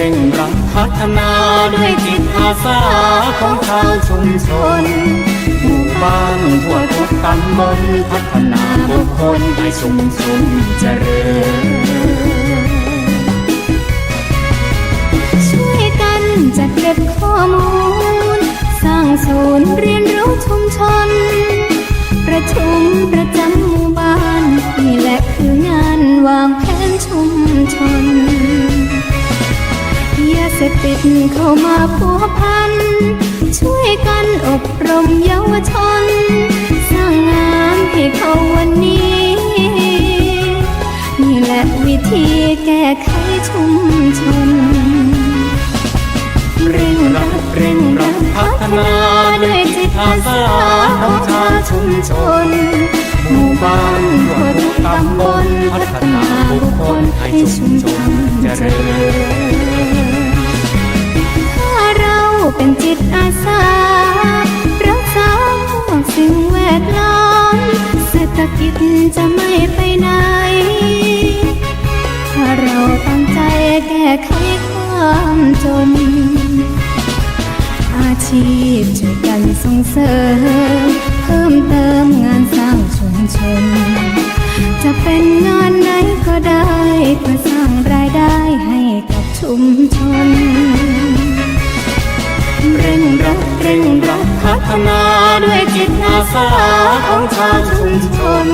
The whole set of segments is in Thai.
เร่งรัดพัฒนาด้วยจิตอาสาของชาวชุมชนหมู่บ้านทั่วทุกตำบลพัฒนาบุคคลให้ชุมชนเจริญช่วยกันจัดเก็บข้อมูล สร้างศูนย์เรียนรู้ชุมชน ประชุมประ ติดเข้ามาพัวพัน ช่วยกันอบรมเยาวชน สร้างงานให้เขาวันนี้ นี่แหละวิธีแก้ไขชุมชนเร่งรัดเร่งรัดพัฒนาด้วยจิตอาสาของชาวชุมชนหมู่บ้านทั่วทุกตำบลพัฒนาบุคคลให้ชุม ดล้อมเศรษฐกิจจะไม่ไปไหน ถ้าเราตั้งใจแก้ไขความจน อาชีพช่วยกันส่งเสริม เพิ่มเติมงานสร้างชุมชน จะเป็นงานไหนก็ได้เพื่อสร้างรายได้ให้กับชุมชน สาของชาวชุมชน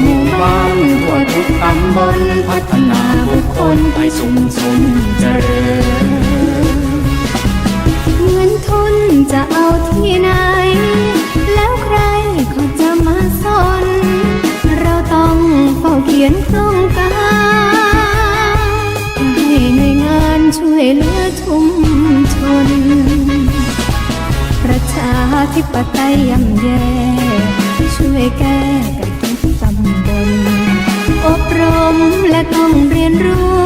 หมู่บ้านทั่วทุกตำบลพัฒนาบุคคลให้ชุมชนเจริญเงินทุนจะเอาที่ไหน แล้วใครก็จะมาสน เราต้องเฝ้าเขียนโครงการให้หน่วยงานช่วยเหลือชุมชน ชาธิปไตยย่ำแย่ช่วยแก้กันทุกตำบลอบรมและต้องเรียนรู้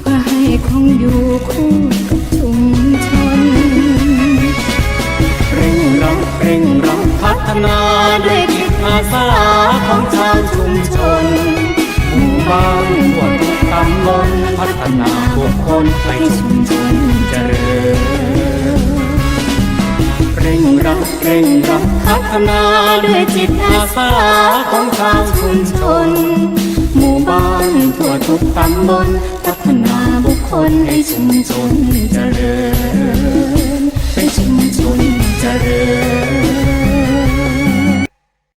เพื่อให้คงอยู่คู่กับชุมชนเร่งรัดเร่งรัดพัฒนาด้วยจิตอาสาของชาวชุมชนหมู่บ้านทั่วทุกตำบลพัฒนาบุคคลให้ชุมชน เร่งรัดเร่งรัดพัฒนาด้วยจิตอาสาของชาวชุมชน หมู่บ้านทั่วทุกตำบลพัฒนาบุคคลให้ชุมชนเจริญ